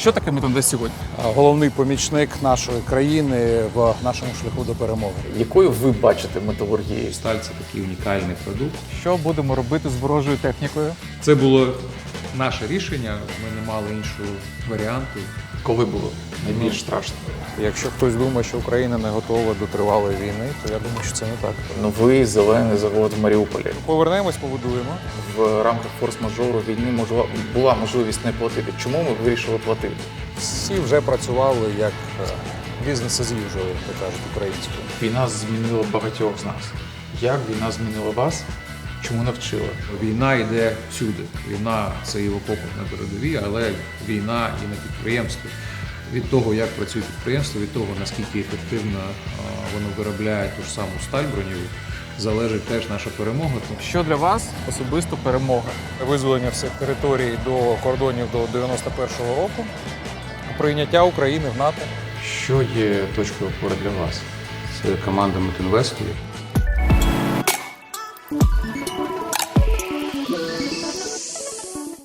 Що таке Метинвест сьогодні? головний помічник нашої країни в нашому шляху до перемоги. Якою ви бачите металургію? Сталь це такий унікальний продукт. Що будемо робити з ворожою технікою? Це було наше рішення. Ми не мали іншого варіанту. Коли було найбільш страшно? Якщо хтось думає, що Україна не готова до тривалої війни, то я думаю, що це не так. Новий зелений завод в Маріуполі. Повернемось, побудуємо. В рамках форс-мажору війни можла була можливість не платити. Чому ми вирішили платити? Всі вже працювали як бізнес as usual, як кажуть українською. Війна змінила багатьох з нас. Як війна змінила вас? Чому навчила? Війна йде всюди. Війна це і в окопах на передовій, але війна і на підприємстві. Від того, як працює підприємство, від того, наскільки ефективно воно виробляє ту ж саму сталь броньову, залежить теж наша перемога. Що для вас особисто перемога? Визволення всіх територій до кордонів до 91-го року, прийняття України в НАТО. Що є точкою опори для вас? Це команда Метинвесту.